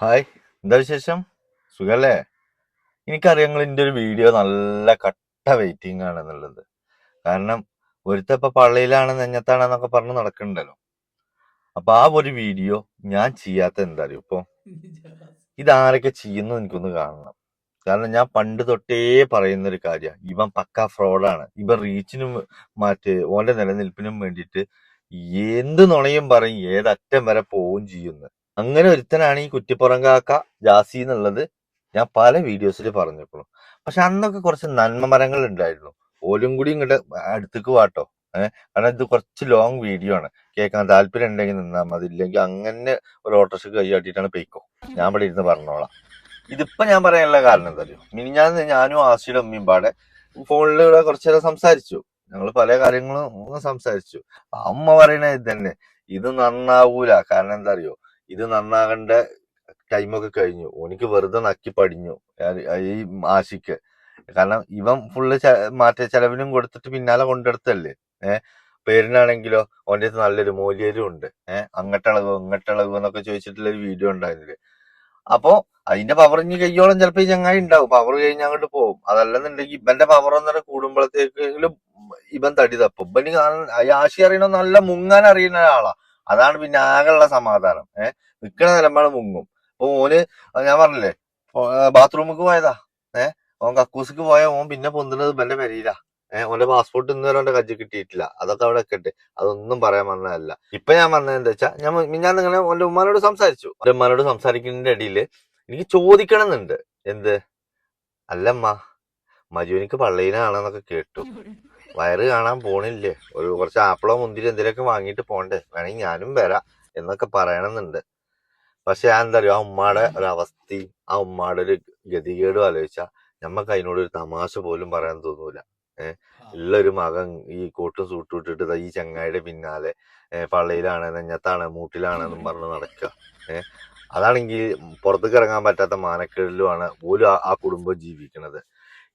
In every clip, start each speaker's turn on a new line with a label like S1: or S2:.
S1: Hi എന്താ വിശേഷം? സുഖല്ലേ? എനിക്കറിയാം നിങ്ങൾ എന്റെ ഒരു വീഡിയോ നല്ല കട്ട വെയിറ്റിംഗ് ആണെന്നുള്ളത് കാരണം ഒരുത്തപ്പ പള്ളിയിലാണ് നെഞ്ഞത്താണെന്നൊക്കെ പറഞ്ഞ് നടക്കണ്ടല്ലോ. അപ്പൊ ആ ഒരു വീഡിയോ ഞാൻ ചെയ്യാത്ത എന്താ അറിയോ ഇപ്പൊ? ഇതാരൊക്കെ ചെയ്യുന്നു എനിക്കൊന്ന് കാണണം. കാരണം ഞാൻ പണ്ട് തൊട്ടേ പറയുന്ന ഒരു കാര്യമാണ് ഇവൻ പക്ക ഫ്രോഡാണ്. ഇവൻ റീച്ചിനും മറ്റേ ഓന്റെ നിലനിൽപ്പിനും വേണ്ടിയിട്ട് എന്ത് നുണയും പറയും ഏതറ്റം വരെ പോവും ചെയ്യുന്നു. അങ്ങനെ ഒരുത്തനാണ് ഈ കുറ്റിപ്പുറങ്കാക്ക ജാസി എന്നുള്ളത് ഞാൻ പല വീഡിയോസിൽ പറഞ്ഞിട്ടുള്ളൂ പക്ഷെ അന്നൊക്കെ കുറച്ച് നന്മ മരങ്ങൾ ഉണ്ടായിരുന്നു. ഓലും കൂടി ഇങ്ങോട്ട് അടുത്തേക്ക് വാട്ടോ. ഏഹ് കാരണം ഇത് കുറച്ച് ലോങ് വീഡിയോ ആണ്. കേൾക്കാൻ താല്പര്യം ഉണ്ടെങ്കിൽ നിന്നാൽ മതി. ഇല്ലെങ്കിൽ അങ്ങനെ ഒരു ഓട്ടോറിക്ഷ കൈയാട്ടിയിട്ടാണ് പെയ്ക്കോ. ഞാൻ ഇവിടെ ഇരുന്ന് പറഞ്ഞോളാം. ഇതിപ്പോ ഞാൻ പറയാനുള്ള കാരണം എന്താ അറിയോ മിനിഞ്ഞാന്ന് ഞാനും ആശയുടെ അമ്മയും പാടെ ഫോണിലൂടെ കുറച്ചു നേരം സംസാരിച്ചു. ഞങ്ങൾ പല കാര്യങ്ങളും സംസാരിച്ചു. അമ്മ പറയണ ഇത് തന്നെ. ഇത് നന്നാവൂല. കാരണം എന്താ അറിയോ? ഇത് നന്നാകേണ്ട ടൈമൊക്കെ കഴിഞ്ഞു. ഓനിക്ക് വെറുതെ നക്കി പടിഞ്ഞു. ഈ ആശിക്ക് കാരണം ഇവൻ ഫുള്ള് മാറ്റ ചെലവിനും കൊടുത്തിട്ട് പിന്നാലെ കൊണ്ടെടുത്തല്ലേ? ഏഹ് പേരിനാണെങ്കിലോ ഓന്റെ അടുത്ത് നല്ലൊരു മൂല്യരും ഉണ്ട്. ഏഹ് അങ്ങട്ടളവ് ഇങ്ങട്ടളവ് എന്നൊക്കെ ചോദിച്ചിട്ടുള്ള ഒരു വീഡിയോ ഉണ്ടായിരുന്നില്ല? അപ്പോ അതിന്റെ പവർ ഇനി കയ്യോളം ചിലപ്പോ ഈ ചങ്ങായി ഉണ്ടാവും. പവർ കഴിഞ്ഞ് അങ്ങോട്ട് പോകും. അതല്ലെന്നുണ്ടെങ്കിൽ ഇവന്റെ പവർ ഒന്നര കൂടുമ്പോഴത്തേക്കെങ്കിലും ഇവൻ തടി തപ്പും. ഇവന് ആശി അറിയണ നല്ല മുങ്ങാൻ അറിയുന്ന ഒരാളാ. അതാണ് പിന്നെ ആകെയുള്ള സമാധാനം. ഏഹ് നിൽക്കണ നിലമ്പാണ് മുങ്ങും. അപ്പൊ ഓന് ഞാൻ പറഞ്ഞില്ലേ ബാത്റൂമിക്ക് പോയതാ. ഏഹ് ഓൻ കക്കൂസിക്ക് പോയ ഓൻ പിന്നെ പൊന്തുന്നത് ഇവന്റെ പെരയിലാ ഏഹ് ഓന്റെ പാസ്പോർട്ട് ഇന്ന് വരെ ഓന്റെ കജ്ജി കിട്ടിയിട്ടില്ല. അതൊക്കെ അവിടെ വെക്കട്ടെ. അതൊന്നും പറയാൻ വന്നതല്ല. ഇപ്പൊ ഞാൻ വന്നത് എന്താ വെച്ചാ ഞാൻ ഞാൻ നിങ്ങളെ ഓന്റെ ഉമ്മാനോട് സംസാരിച്ചു. എന്റെ ഉമ്മാനോട് സംസാരിക്കുന്നതിന്റെ ഇടയിൽ എനിക്ക് ചോദിക്കണമെന്നുണ്ട്. എന്ത്? അല്ലമ്മ മജുവിനിക്ക് പള്ളിയിലാണെന്നൊക്കെ കേട്ടു. വയറ് കാണാൻ പോണില്ലേ? ഒരു കുറച്ച് ആപ്പിളോ മുന്തിരി എന്തെങ്കിലുമൊക്കെ വാങ്ങിയിട്ട് പോണ്ടേ? വേണമെങ്കിൽ ഞാനും വരാം എന്നൊക്കെ പറയണമെന്നുണ്ട് പക്ഷെ ഞാൻ എന്താ പറയുക ആ ഉമ്മയുടെ ഒരു അവസ്ഥയും ആ ഉമ്മയുടെ ഒരു ഗതികേടും ആലോചിച്ചാൽ നമ്മക്ക് അതിനോട് ഒരു തമാശ പോലും പറയാൻ തോന്നൂല. ഏഹ് ഉള്ള ഒരു മകൻ ഈ കോട്ടും സൂട്ടും ഇട്ടിട്ട് ഈ ചങ്ങായിയുടെ പിന്നാലെ പള്ളിയിലാണ് നെഞ്ഞത്താണ് മൂട്ടിലാണെന്നും പറഞ്ഞ് നടക്കുക ഏഹ് അതാണെങ്കിൽ പുറത്തേക്ക് ഇറങ്ങാൻ പറ്റാത്ത മാനക്കേടിലുമാണ് പോലും ആ കുടുംബം ജീവിക്കുന്നത്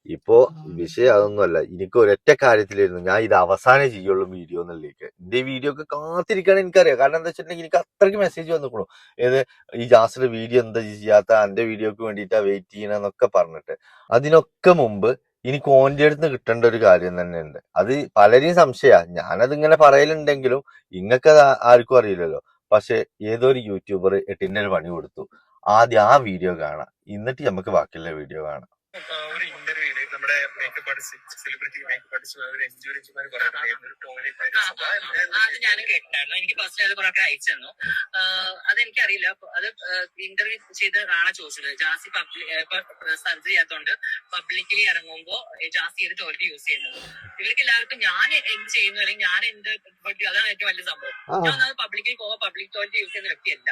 S1: ഇപ്പോ വിഷയം അതൊന്നുമല്ല എനിക്ക് ഒരൊറ്റ കാര്യത്തിലായിരുന്നു ഞാൻ ഇത് അവസാനം ചെയ്യുള്ളൂ വീഡിയോ എന്നുള്ളിലേക്ക് എന്റെ ഈ വീഡിയോ ഒക്കെ കാത്തിരിക്കണം എനിക്കറിയാം. കാരണം എന്താ വെച്ചിട്ടുണ്ടെങ്കിൽ എനിക്ക് അത്രയ്ക്ക് മെസ്സേജ് വന്നിക്കണു. ഏത് ഈ ജാസിന്റെ വീഡിയോ എന്താ ചെയ്യാത്ത എന്റെ വീഡിയോക്ക് വേണ്ടിയിട്ടാ വെയിറ്റ് ചെയ്യണമെന്നൊക്കെ പറഞ്ഞിട്ട്. അതിനൊക്കെ മുമ്പ് എനിക്ക് ഓന്റെ അടുത്ത് കിട്ടേണ്ട ഒരു കാര്യം തന്നെയുണ്ട്. അത് പലരെയും സംശയ. ഞാനത് ഇങ്ങനെ പറയലുണ്ടെങ്കിലും ഇങ്ങക്ക് അത് ആർക്കും അറിയില്ലല്ലോ. പക്ഷെ ഏതോ ഒരു യൂട്യൂബർ എട്ടിന്റെ ഒരു പണി കൊടുത്തു. ആദ്യം ആ വീഡിയോ കാണാം. എന്നിട്ട് നമുക്ക് ബാക്കിയുള്ള വീഡിയോ കാണാം.
S2: നമ്മുടെ makeup artist celebrity makeup artist toilet
S3: ആ, അത് ഞാനും കേട്ടായിരുന്നു എനിക്ക് പേഴ്സണലി അത് കുറെ അയച്ചു തന്നു. അതെനിക്കറിയില്ല. അത് ഇന്റർവ്യൂ ചെയ്ത് കാണാൻ ചോദിച്ചത് ജാസി പബ്ലിക് സർജറി ചെയ്യാത്തോണ്ട് പബ്ലിക്കലി ഇറങ്ങുമ്പോ ജാസി ഏത് ടോയ്ലറ്റ് യൂസ് ചെയ്യുന്നത്? ഇവർക്ക് എല്ലാവർക്കും ഞാൻ എന്ത് ചെയ്യുന്നു? അല്ലെങ്കിൽ ഞാൻ എന്ത് അതാണ് ഏറ്റവും വലിയ സംഭവം. ഞാൻ അത് പബ്ലിക്കിൽ പോവാ. പബ്ലിക് ടോയ്ലറ്റ് യൂസ് ചെയ്യുന്ന വ്യക്തിയല്ല.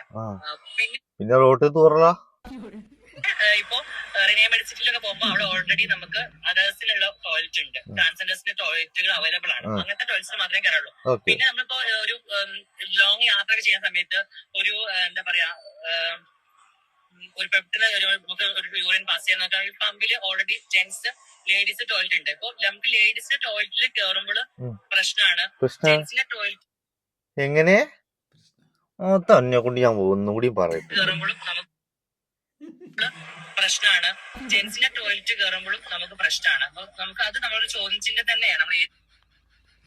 S3: പിന്നെ
S1: പിന്നെ റോട്ടിൽ
S3: ഇപ്പൊ റിനിയ മെഡിസിറ്റിലൊക്കെ പോകുമ്പോ അവിടെ ഓൾറെഡി നമുക്ക് അതേഴ്സിനുള്ള ടോയ്ലറ്റ് ഉണ്ട്. ട്രാൻസ്ജെൻഡേഴ്സിന്റെ ടോയ്ലറ്റുകൾ അവൈലബിൾ ആണ്. അങ്ങനത്തെ ടോയ്ലറ്റ്സ് മാത്രമേ കയറുള്ളൂ. പിന്നെ നമ്മളിപ്പോ ഒരു ലോങ് യാത്ര ചെയ്യുന്ന സമയത്ത് ഒരു എന്താ പറയാ ഒരു പെട്ടെന്ന് ഒരു നമുക്ക് ഒരു യൂറിൻ പാസ് ചെയ്യാൻ നോക്കാം. ഈ പമ്പിൽ ഓൾറെഡി ജെന്റ്സ് ലേഡീസ് ടോയ്ലറ്റ് ഉണ്ട്. ഇപ്പൊ നമുക്ക് ലേഡീസിന്റെ ടോയ്ലറ്റിൽ കയറുമ്പോൾ പ്രശ്നമാണ് ജെന്റ്സിന്റെ ടോയ്ലറ്റ്
S1: എങ്ങനെ? തന്നെ കൊണ്ട് ഞാൻ ഒന്നുകൂടി പറയും
S3: കയറുമ്പോഴും നമുക്ക് പ്രശ്നമാണ് ജെന്റ്സിന്റെ ടോയ്ലറ്റ് കയറുമ്പോഴും നമുക്ക് പ്രശ്നമാണ് അപ്പൊ നമുക്ക് അത് നമ്മളൊരു ചോദ്യം ചിഹ്നം തന്നെയാണ്. നമ്മൾ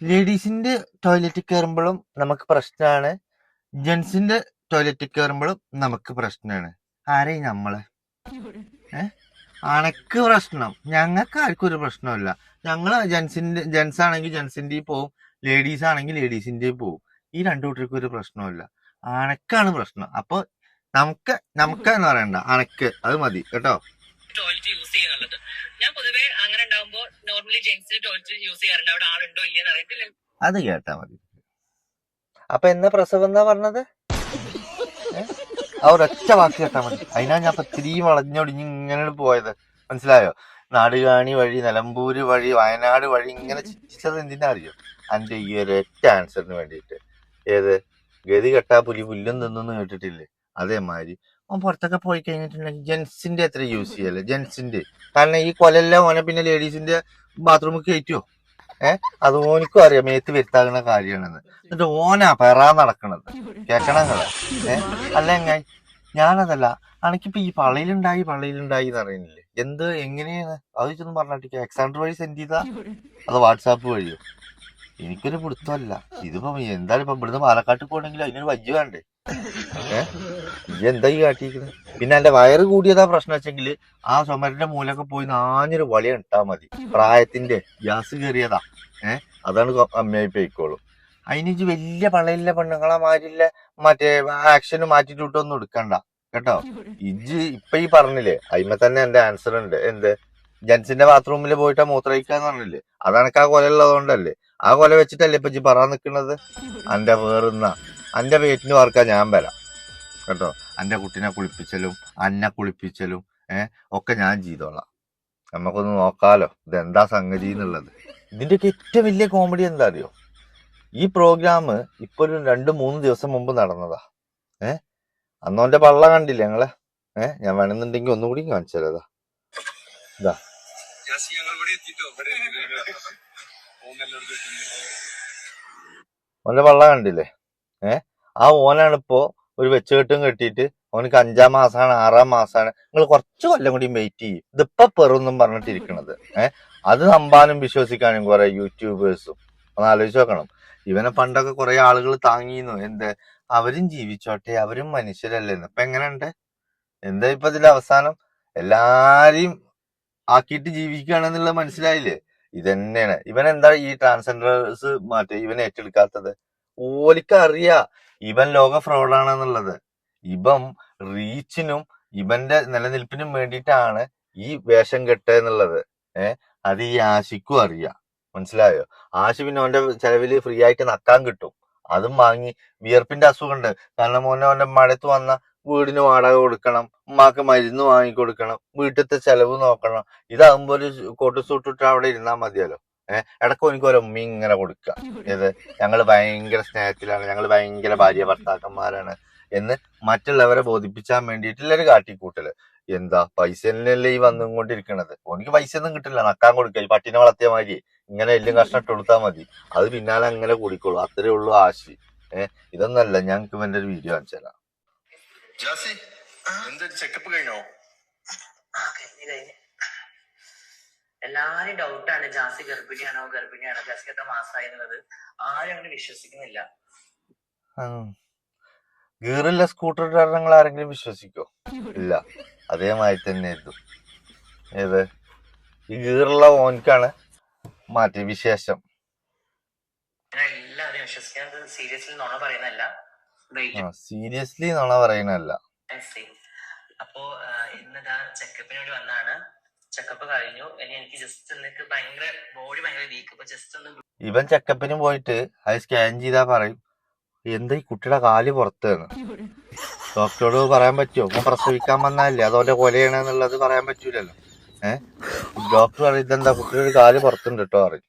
S1: ലേഡീസിന്റെ ടോയ്ലറ്റ് കയറുമ്പോഴും നമുക്ക് പ്രശ്നമാണ് ജെന്റ്സിന്റെ ടോയ്ലറ്റ് കയറുമ്പോഴും നമുക്ക് പ്രശ്നമാണ് ആരെ നമ്മൾ? ഏ? അനക്ക് പ്രശ്നം. ഞങ്ങൾക്ക് ആർക്കും ഒരു പ്രശ്നമില്ല ഞങ്ങൾ ജെന്റ്സിന്റെ ജെന്റ്സ് ആണെങ്കിൽ ജെന്റ്സിന്റെയും പോവും. ലേഡീസ് ആണെങ്കിൽ ലേഡീസിന്റെയും പോവും. ഈ രണ്ടു കൂട്ടർക്കും ഒരു പ്രശ്നമില്ല അനക്കാണ് പ്രശ്നം. അപ്പൊ നമുക്ക് നമുക്ക് എന്ന് പറയണ്ട. അനക്ക് അത് മതി കേട്ടോ?
S3: ടോയ്ലറ്റ് യൂസ് ചെയ്യുന്നുള്ളത് ഞാൻ പൊതുവേ അങ്ങനെ ഉണ്ടാകുമ്പോൾ നോർമലി ജെന്റ്സിന്റെ ടോയ്ലറ്റ് യൂസ് ചെയ്യാറുണ്ട്. അവിടെ ആളുണ്ടോ ഇല്ലെന്ന് അറിയത്തില്ല.
S1: അത് കേട്ടാ മതി. അപ്പൊ എന്നാ പ്രസവം എന്നാ പറഞ്ഞത്? ആ ഒരൊറ്റ വാക്ക് കേട്ടാ മതി. അതിനാ ഞാൻ ഇപ്പൊ വളഞ്ഞൊടിഞ്ഞ് ഇങ്ങനെ പോയത്. മനസ്സിലായോ? നാടുകാണി വഴി നിലമ്പൂര് വഴി വയനാട് വഴി ഇങ്ങനെ ചിരിച്ചത് എന്തിനാ അറിയോ? അന്റെ ഈ ഒരൊറ്റ ആൻസറിന് വേണ്ടിയിട്ട്. ഏത്? ഗതി കെട്ടാ പുലി പുല്ലും തിന്നു കേട്ടിട്ടില്ലേ? അതേമാതിരി. ഓൻ പുറത്തൊക്കെ പോയി കഴിഞ്ഞിട്ടുണ്ടെങ്കിൽ ജെൻസിന്റെ എത്ര യൂസ് ചെയ്യല്ലേ ജെൻസിന്റെ കാരണം ഈ കൊലെല്ലാം ഓനെ പിന്നെ ലേഡീസിന്റെ ബാത്റൂമിൽ കയറ്റുമോ ഏഹ് അത് ഓനിക്കും അറിയാം. മേത്ത് വരുത്താകുന്ന കാര്യമാണെന്ന്. എന്നിട്ട് ഓനാ പെറാ നടക്കണത്. കേക്കണം നിങ്ങൾ. ഏഹ് അല്ല എങ്ങ ഞാനതല്ല. അണക്കിപ്പോ ഈ പള്ളിയിലുണ്ടായി പള്ളിയിലുണ്ടായി എന്ന് അറിയുന്നില്ലേ എന്ത് എങ്ങനെയാണ്? അത് ഇതൊന്നും പറഞ്ഞിട്ട് എക്സാണ്ടർ വഴി സെൻഡ് ചെയ്താ? അത് വാട്സാപ്പ് വഴിയോ? എനിക്കൊരു പിടുത്തമല്ല. ഇതിപ്പോ എന്തായാലും ഇപ്പൊ ഇവിടുന്ന് പാലക്കാട്ട് പോകണമെങ്കിൽ അതിനൊരു വജ്ജ് വേണ്ടേ? എന്താ ഈ കാട്ടിയിരിക്കുന്നത് പിന്നെ എന്റെ വയറ് കൂടിയതാ പ്രശ്നം വെച്ചെങ്കിൽ ആ ചുമരിന്റെ മൂലൊക്കെ പോയി നാഞ്ഞൊരു വളി ഇട്ടാ മതി. പ്രായത്തിന്റെ ഗ്യാസ് കയറിയതാ. ഏ? അതാണ് അമ്മയായി പോയിക്കോളൂ അതിന് ഇജ്ജ് വലിയ പള്ളയില്ല പെണ്ണുങ്ങളെ മാറ്റില്ല മറ്റേ ആക്ഷന് വിട്ടൊന്നും എടുക്കണ്ട. കേട്ടോ? ഇജ് ഇപ്പൊ ഈ പറഞ്ഞില്ലേ അതിമ തന്നെ എന്റെ ആൻസർ ഉണ്ട്. എന്ത്? ജെൻസിന്റെ ബാത്റൂമിൽ പോയിട്ട് മൂത്രയിക്കാന്ന് പറഞ്ഞില്ലേ? അതാണ് ആ കൊല ഉള്ളതുകൊണ്ടല്ലേ? ആ കൊല വെച്ചിട്ടല്ലേ ഇപ്പൊ ഇജ് പറയാൻ നിക്കണത്? എന്റെ വേറുന്ന. അന്റെ വീട്ടിന് വർക്കാ ഞാൻ വരാം. കേട്ടോ? അന്റെ കുട്ടിനെ കുളിപ്പിച്ചലും അന്നെ കുളിപ്പിച്ചലും ഏഹ് ഒക്കെ ഞാൻ ചെയ്തോളാം. നമുക്കൊന്ന് നോക്കാലോ ഇതെന്താ സംഗതി എന്നുള്ളത്. ഇതിന്റെയൊക്കെ ഏറ്റവും വലിയ കോമഡി എന്താ അറിയോ? ഈ പ്രോഗ്രാം ഇപ്പൊ ഒരു രണ്ട് മൂന്ന് ദിവസം മുമ്പ് നടന്നതാ. ഏ? അന്നോന്റെ പള്ള കണ്ടില്ലേ ഞങ്ങളെ? ഏ? ഞാൻ വേണമെന്നുണ്ടെങ്കിൽ ഒന്നുകൂടി കാണിച്ചു തരാതാ
S2: എത്തുന്നു
S1: ഓന്റെ പള്ള കണ്ടില്ലേ? ഏ? ആ ഓനാണ് ഇപ്പോ ഒരു വെച്ചുകെട്ടും കെട്ടിയിട്ട് ഓനക്ക് അഞ്ചാം മാസമാണ് ആറാം മാസമാണ് നിങ്ങൾ കുറച്ച് കൊല്ലം കൂടി വെയിറ്റ് ചെയ്യും. ഇതിപ്പൊ പെറുന്നും പറഞ്ഞിട്ടിരിക്കണത്. ഏ? അത് നമ്പാനും വിശ്വസിക്കാനും കുറെ യൂട്യൂബേഴ്സും. ഒന്ന് ആലോചിച്ച് നോക്കണം. ഇവനെ പണ്ടൊക്കെ കുറെ ആളുകൾ താങ്ങിയിരുന്നു. എന്ത്? അവരും ജീവിച്ചോട്ടെ അവരും മനുഷ്യരല്ലേന്ന്. ഇപ്പൊ എങ്ങനെയുണ്ട്? എന്താ ഇപ്പൊ ഇതിന്റെ അവസാനം? എല്ലാരെയും ആക്കിയിട്ട് ജീവിക്കുകയാണെന്നുള്ളത് മനസ്സിലായില്ലേ? ഇതന്നെയാണ്. ഇവൻ എന്താ ഈ ട്രാൻസ്ജെൻഡേഴ്സ് മാറ്റി ഇവനെ ഏറ്റെടുക്കാത്തത്? ഓലിക്ക് അറിയാ ഇവൻ ലോക ഫ്രോഡാണെന്നുള്ളത്. ഇവൻ റീച്ചിനും ഇവന്റെ നിലനിൽപ്പിനും വേണ്ടിയിട്ടാണ് ഈ വേഷം കെട്ടുക എന്നുള്ളത് ഏഹ് അത് ഈ ആശിക്കും അറിയാം. മനസ്സിലായോ? ആശി പിന്നെ അവന്റെ ചെലവിൽ ഫ്രീ ആയിട്ട് നക്കാൻ കിട്ടും. അതും വാങ്ങി വിയർപ്പിന്റെ അസുഖമുണ്ട് കാരണം മോനെ അവന്റെ മഴത്ത് വന്ന വീടിന് വാടക കൊടുക്കണം ഉമ്മാക്ക് മരുന്ന് വാങ്ങി കൊടുക്കണം വീട്ടിലത്തെ ചെലവ് നോക്കണം. ഇതാകുമ്പോൾ ഒരു കോട്ട് സൂട്ടിട്ട് അവിടെ ഇരുന്നാൽ മതിയല്ലോ. ഏഹ് ഇടയ്ക്ക് എനിക്ക് ഒരു ഉമ്മ ഇങ്ങനെ കൊടുക്കുക ഇത് ഞങ്ങൾ ഭയങ്കര സ്നേഹത്തിലാണ് ഞങ്ങൾ ഭയങ്കര ഭാര്യ ഭർത്താക്കന്മാരാണ് എന്ന് മറ്റുള്ളവരെ ബോധിപ്പിച്ചാൻ വേണ്ടിയിട്ടുള്ളൊരു കാട്ടിക്കൂട്ടൽ. എന്താ പൈസ തന്നെയല്ലേ ഈ വന്നുകൊണ്ടിരിക്കണത്? ഓനിക്ക് പൈസ ഒന്നും കിട്ടില്ല നക്കാൻ കൊടുക്കുക ഈ പട്ടിനെ വളർത്തിയ മാതിരി. ഇങ്ങനെ എല്ലാം കഷ്ണം ഇട്ട് കൊടുത്താൽ മതി. അത് പിന്നാലെ അങ്ങനെ കൂടിക്കോളൂ. അത്രേ ഉള്ളൂ ആശി. ഏഹ് ഇതൊന്നല്ല ഞങ്ങൾക്ക് ഇവന്റെ ഒരു വീഡിയോ കാണിച്ചു തരാം.
S2: ജാസി എന്താ ചെക്കപ്പ് കഴിഞ്ഞ്
S3: കഴിഞ്ഞ്. എല്ലാരും ഡൗട്ടാണ് ജാസി ഗർഭിണിയാണോ? ഗർഭിണിയാണോ? ജാസി എത്ര മാസമായി എന്നുള്ളത് ആരും അങ്ങനെ വിശ്വസിക്കുന്നില്ല.
S1: ഗീറില്ല സ്കൂട്ടർ ഡ്രൈവർ ആരെങ്കിലും വിശ്വസിക്കോ? ഇല്ല. അതേമാതിരി തന്നെ ഇതും ഏത്? ഈ ഗീറുള്ള ഓൻക്കാണ് മാറ്റി വിശേഷം.
S3: എല്ലാവരും സീരിയസ്ലി നുണ പറയുന്നല്ല
S1: സീരിയസ്ലി നോണ പറയുന്നല്ല
S3: അപ്പോ ആ, ഇന്നിതാ ചെക്കപ്പിന് വേണ്ടി വന്നാണ് ചെക്കപ്പ് കഴിഞ്ഞു. ഇനി എനിക്ക് ജസ്റ്റ് എനിക്ക് ഭയങ്കര ബോഡി ഭയങ്കര വീക്ക് അപ്പൊ ജസ്റ്റ് ഒന്ന്
S1: ഇവൻ ചെക്കപ്പിന് പോയിട്ട് അത് സ്കാൻ ചെയ്താ പറയും എന്താ ഈ കുട്ടിയുടെ കാൽ പുറത്താണ് ഡോക്ടറോട് പറയാൻ പറ്റുമോ? ഞാൻ പ്രസവിക്കാൻ വന്നാലേ അതോന്റെ കൊലയാണെന്നുള്ളത് പറയാൻ പറ്റൂലല്ലോ. ഏഹ് ഡോക്ടർ പറയും ഇതെന്താ? കുട്ടിയുടെ കാൽ പുറത്തുണ്ട് കേട്ടോ പറയും.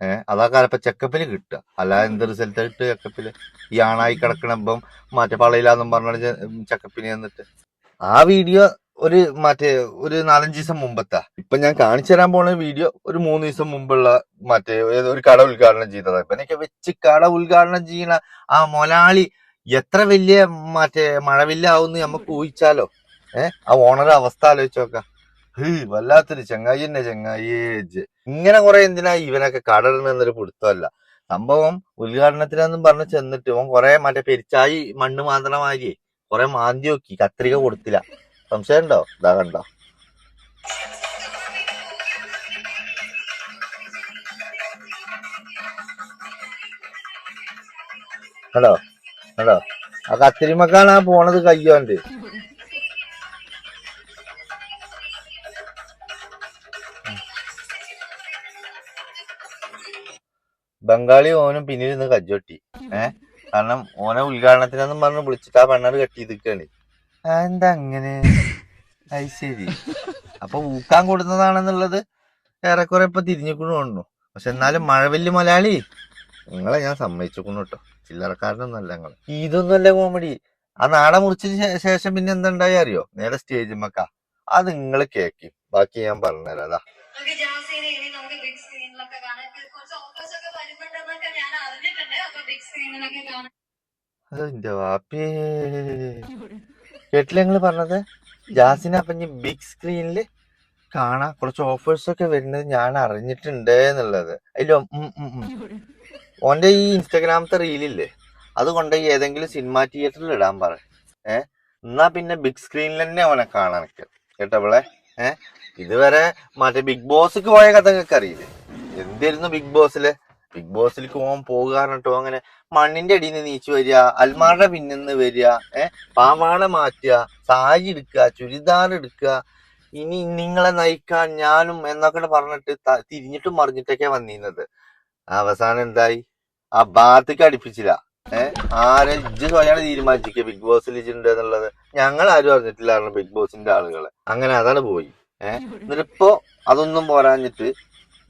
S1: ഏഹ് അതാ കാലപ്പോ ചെക്കപ്പിൽ കിട്ടുക. അല്ലാതെ എന്ത് റിസൾട്ട് കിട്ടുക ചെക്കപ്പിൽ ഈ ആണായി കിടക്കണപ്പം മറ്റേ പളയിലാന്നും പറഞ്ഞ ചെക്കപ്പിന് ചെന്നിട്ട്. ആ വീഡിയോ ഒരു മറ്റേ ഒരു നാലഞ്ച് ദിവസം മുമ്പത്താ. ഇപ്പൊ ഞാൻ കാണിച്ചു തരാൻ പോണ വീഡിയോ ഒരു മൂന്ന് ദിവസം മുമ്പുള്ള മറ്റേ ഒരു കട ഉദ്ഘാടനം ചെയ്തതാ. ഇവനൊക്കെ വെച്ച് കട ഉദ്ഘാടനം ചെയ്യണ ആ മൊലാളി എത്ര വലിയ മറ്റേ മഴവില്ലാവുന്ന് നമുക്ക് ഊഹിച്ചാലോ? ഏ? ആ ഓണർ അവസ്ഥ ആലോചിച്ച് നോക്കാം. ഹ് വല്ലാത്തൊരു ചങ്ങായി തന്നെ ചെങ്ങായി ഇങ്ങനെ കുറെ എന്തിനാ ഇവനൊക്കെ കട ഇടുന്നൊരു പിടുത്തമല്ല. സംഭവം ഉദ്ഘാടനത്തിനെന്നും പറഞ്ഞ് ചെന്നിട്ട് ഓൻ കുറെ മറ്റേ പെരിച്ചായി മണ്ണ് മാന്തണ കുറെ മാന്തി നോക്കി കത്രിക കൊടുത്തില്ല. സംശയം ഉണ്ടോ ഇതാ കണ്ടോ? ഹലോ ഹലോ ആ കത്തിരിമക്കാണ് ആ പോണത് കയ്യോണ്ട് ബംഗാളി ഓനും പിന്നിൽ നിന്ന് കജ്ജൊട്ടി. ഏഹ് കാരണം ഓനെ ഉദ്ഘാടനത്തിനെന്നും പറഞ്ഞ് വിളിച്ചിട്ട് ആ പെണ്ണാട് കെട്ടി നിൽക്കാണ് എന്താ അങ്ങനെ അത് ശരി അപ്പൊ ഊക്കാൻ കൊടുത്തതാണെന്നുള്ളത് ഏറെക്കുറെ ഇപ്പൊ തിരിഞ്ഞുകൊണ്ടു തോന്നുന്നു പക്ഷെ എന്നാലും മഴവല്ല് മലയാളി നിങ്ങളെ ഞാൻ സമ്മതിച്ചുക്കുന്നു കേട്ടോ. ചില്ലറക്കാരനൊന്നല്ല നിങ്ങൾ ഇതൊന്നുമല്ല കോമഡി ആ നാട മുറിച്ചതിന് ശേഷം പിന്നെ എന്തുണ്ടായി അറിയോ? നേരെ സ്റ്റേജ് മക്ക അത് നിങ്ങൾ കേക്ക്. ബാക്കി ഞാൻ പറഞ്ഞുതരാം. അതാ
S4: നമുക്ക് ജാസിനെ
S1: കേട്ടില്ല നിങ്ങൾ പറഞ്ഞത്? ജാസിനെ അപ്പൊ ഇനി ബിഗ് സ്ക്രീനിൽ കാണാൻ കുറച്ച് ഓഫേഴ്സ് ഒക്കെ വരുന്നത് ഞാൻ അറിഞ്ഞിട്ടുണ്ട് എന്നുള്ളത്. അതിൽ ഓന്റെ ഈ ഇൻസ്റ്റാഗ്രാമത്തെ റീലില്ലേ അത് കൊണ്ട് ഏതെങ്കിലും സിനിമ തിയേറ്ററിൽ ഇടാൻ പറ. എന്നാ പിന്നെ ബിഗ് സ്ക്രീനിൽ തന്നെ അവനെ കാണാൻ കേട്ടവളെ ഏ? ഇതുവരെ മറ്റേ ബിഗ് ബോസ്ക്ക് പോയ കഥ അറിയില്ലേ എന്തായിരുന്നു ബിഗ് ബോസിൽ ബിഗ് ബോസിലേക്ക് പോകാൻ പോകുക പറഞ്ഞിട്ടോ അങ്ങനെ മണ്ണിന്റെ അടിയിൽ നിന്ന് നീച്ചു വരിക അൽമാരുടെ നിന്ന് വരിക ഏഹ് പാവാട മാറ്റുക സാരി എടുക്കുക ചുരിദാർ എടുക്കുക. ഇനി നിങ്ങളെ നയിക്കാൻ ഞാനും എന്നൊക്കെ പറഞ്ഞിട്ട് തിരിഞ്ഞിട്ടും മറിഞ്ഞിട്ടൊക്കെ വന്നിരുന്നത്. അവസാനം എന്തായി? ആ ഭാഗത്തേക്ക് അടുപ്പിച്ചില്ല. ഏഹ് ആരെ ഇജ്ജ് സ്വയാണ് തീരുമാനിച്ചിരിക്കുക ബിഗ് ബോസിൽ ഇജുണ്ട് എന്നുള്ളത് ഞങ്ങൾ ആരും അറിഞ്ഞിട്ടില്ലായിരുന്നു ബിഗ് ബോസിന്റെ ആളുകളെ. അങ്ങനെ അതാണ് പോയി. ഏഹ് എന്നിട്ടിപ്പോ അതൊന്നും പോരാഞ്ഞിട്ട്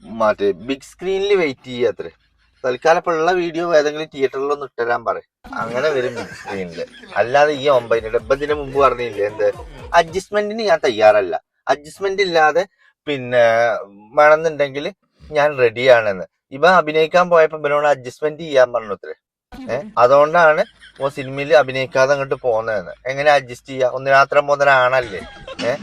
S1: മറ്റേ ബിഗ് സ്ക്രീനിൽ വെയിറ്റ് ചെയ്യാത്രേ തൽക്കാലം ഇപ്പൊ ഉള്ള വീഡിയോ ഏതെങ്കിലും തിയേറ്ററിലൊന്ന് ഇട്ടരാൻ പറയും അങ്ങനെ വരും ബിഗ് സ്ക്രീനിൽ അല്ലാതെ ഈ ഒമ്പതിന് ഡെബത്തിന് മുമ്പ് പറഞ്ഞില്ലേ എന്ത്? അഡ്ജസ്റ്റ്മെന്റിന് ഞാൻ തയ്യാറല്ല. അഡ്ജസ്റ്റ്മെന്റ് ഇല്ലാതെ പിന്നെ വേണമെന്നുണ്ടെങ്കിൽ ഞാൻ റെഡിയാണെന്ന് ഇവ അഭിനയിക്കാൻ പോയപ്പോ ഇവനോട് അഡ്ജസ്റ്റ്മെന്റ് ചെയ്യാൻ പറഞ്ഞു അത്രേ. ഏഹ് അതുകൊണ്ടാണ് സിനിമയിൽ അഭിനയിക്കാതെ അങ്ങോട്ട് പോകുന്നതെന്ന് എങ്ങനെ അഡ്ജസ്റ്റ് ചെയ്യാ? ഒന്നിനാത്രം പോകുന്നൊരാണല്ലേ ഏഹ്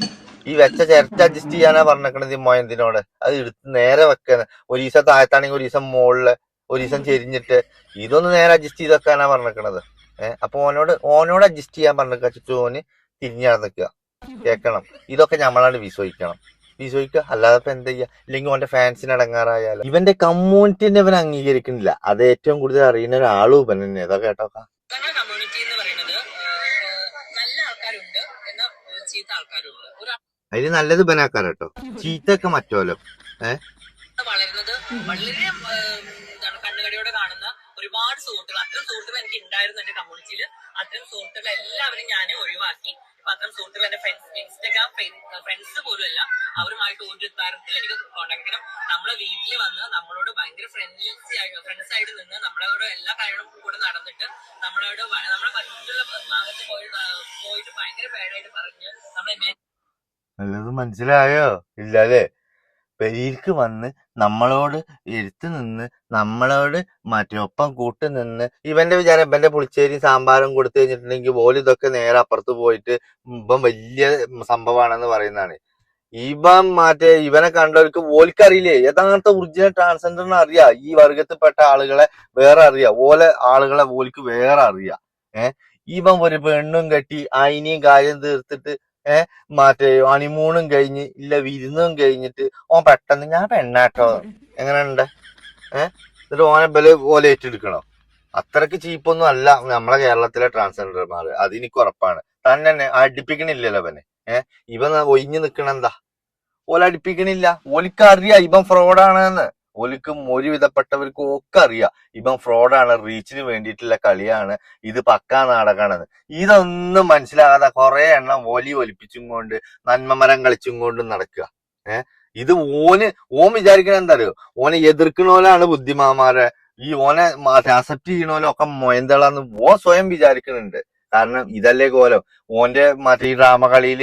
S1: ഈ വെച്ച ചിരട്ട അഡ്ജസ്റ്റ് ചെയ്യാനാ പറഞ്ഞേക്കണത് ഈ മൊയന്തിനോട്. അത് എടുത്ത് നേരെ വെക്കാന് ഒരു ദിവസം താഴത്താണെങ്കിൽ ഒരു ദിവസം മുകളിൽ ഒരു ദിവസം ചെരിഞ്ഞിട്ട്. ഇതൊന്ന് നേരെ അഡ്ജസ്റ്റ് ചെയ്ത് വെക്കാനാ പറഞ്ഞേക്കണത്. ഏഹ് അപ്പൊ ഓനോട് ഓനോട് അഡ്ജസ്റ്റ് ചെയ്യാൻ പറഞ്ഞേക്ക ചുറ്റുമോന് തിരിഞ്ഞു നിൽക്കുക കേൾക്കണം ഇതൊക്കെ നമ്മളാണ് വിശ്വസിക്കണം. വിശ്വസിക്കുക അല്ലാതെ ഇപ്പൊ എന്താ ചെയ്യാ? ഇല്ലെങ്കിൽ ഓന്റെ ഫാൻസിന് അടങ്ങാറായാലും. ഇവന്റെ കമ്മ്യൂണിറ്റിനെ ഇവൻ അംഗീകരിക്കുന്നില്ല. അത് ഏറ്റവും കൂടുതൽ അറിയുന്ന ഒരാളും ഇവൻ തന്നെ ഇതൊക്കെ കേട്ടോക്കാം
S3: കമ്മ്യൂണിറ്റി എന്ന് പറയുന്നത് ആഹ്, നല്ല ആൾക്കാരുണ്ട് എന്നാൽ ചീത്ത ആൾക്കാരുണ്ട് ഒരു
S1: അതിന് നല്ലത് ഇവനാക്കാർ കേട്ടോ ചീത്തൊക്കെ മറ്റോലോ
S3: കണ്ണുകടിയോടെ കാണുന്ന ഒരുപാട് സുഹൃത്തുക്കൾ അത്തരം സുഹൃത്തുക്കൾ എനിക്ക് ഉണ്ടായിരുന്നു എന്റെ കമ്മ്യൂണിറ്റിയിൽ അത്തരം സുഹൃത്തുക്കൾ എല്ലാവരും ഞാൻ ഒഴിവാക്കി. അപ്പൊ അത്തരം സുഹൃത്തുക്കൾ എന്റെ ഇൻസ്റ്റഗ്രാം ഫ്രണ്ട്സ് പോലും അല്ല. അവരുമായിട്ട് ഒരു തരത്തിൽ എനിക്ക് കോണ്ടാക്ട് നമ്മളെ വീട്ടിൽ വന്ന് നമ്മളോട് ഭയങ്കര ഫ്രണ്ട്ലി ഫ്രണ്ട്സ് ആയിട്ട് നിന്ന് നമ്മളോട് എല്ലാ കാര്യങ്ങളും കൂടെ നടന്നിട്ട് നമ്മളോട് നമ്മളെ മറ്റുള്ള ഭാഗത്ത് പോയി പോയിട്ട് ഭയങ്കര പേടായിട്ട് പറഞ്ഞ് നമ്മളെ
S1: മനസ്സിലായോ? ഇല്ലല്ലേ? പെരീർക്ക് വന്ന് നമ്മളോട് എടുത്തു നിന്ന് നമ്മളോട് മറ്റേ ഒപ്പം കൂട്ട് നിന്ന് ഇവന്റെ വിചാരം ഇവന്റെ പുളിച്ചേരി സാമ്പാറും കൊടുത്തു കഴിഞ്ഞിട്ടുണ്ടെങ്കിൽ പോലും ഇതൊക്കെ നേരെ അപ്പുറത്ത് പോയിട്ട് ഇപ്പം വലിയ സംഭവമാണെന്ന് പറയുന്നതാണ്. ഇവൻ മറ്റേ ഇവനെ കണ്ടവർക്ക് ഓൽക്കറിയില്ലേ? യഥാർത്ഥ ഒറിജിനൽ ട്രാൻസ്ജെൻഡറിനെ അറിയാം. ഈ വർഗത്തിൽപ്പെട്ട ആളുകളെ വേറെ അറിയാം. ഓലെ ആളുകളെ ഓൽക്ക് വേറെ അറിയാം. ഏഹ് ഇവൻ ഒരു പെണ്ണും കെട്ടി അയിനെയും കാര്യം തീർത്തിട്ട് ഏഹ് മറ്റേ ഹണിമൂണും കഴിഞ്ഞ് ഇല്ല വിരുന്നും കഴിഞ്ഞിട്ട് ഓൻ പെട്ടെന്ന് ഞാൻ പെണ്ണാട്ടോ എങ്ങനെയുണ്ട്? ഏഹ് എന്നിട്ട് ഓനെ ബല പോലെ ഏറ്റെടുക്കണം? അത്രയ്ക്ക് ചീപ്പൊന്നും അല്ല. നമ്മളെ കേരളത്തിലെ ട്രാൻസ്ജെൻഡർമാർ അതെനിക്ക് ഉറപ്പാണ്. തന്നെ തന്നെ അടുപ്പിക്കണില്ലല്ലോ അവനെ ഏഹ് ഇവൻ ഒഴിഞ്ഞു നിക്കണെന്താ? ഓല അടുപ്പിക്കണില്ല. ഓലിക്ക് അറിയാം ഇവൻ ഫ്രോഡാണെന്ന് ഓലിക്കും ഒരുവിധപ്പെട്ടവർക്കും ഒക്കെ അറിയാം. ഇവൻ ഫ്രോഡാണ് റീച്ചിന് വേണ്ടിയിട്ടുള്ള കളിയാണ് ഇത് പക്കാ നാടകമാണെന്ന് ഇതൊന്നും മനസ്സിലാകാതെ കുറെ എണ്ണം ഒലി ഒലിപ്പിച്ചും കൊണ്ട് നന്മമരം കളിച്ചും കൊണ്ട് നടക്കുക. ഏഹ് ഇത് ഓന് ഓൻ വിചാരിക്കണ എന്താ അറിയോ ഓനെ എതിർക്കണോലാണ് ബുദ്ധിമാന്മാരെ. ഈ ഓനെ അക്സെപ്റ്റ് ചെയ്യണോലൊക്കെ മൊയന്തളാന്ന് ഓൻ സ്വയം വിചാരിക്കുന്നുണ്ട് കാരണം ഇതല്ലേ കോലം ഓന്റെ മറ്റേ ഈ ഡ്രാമ കളിയിൽ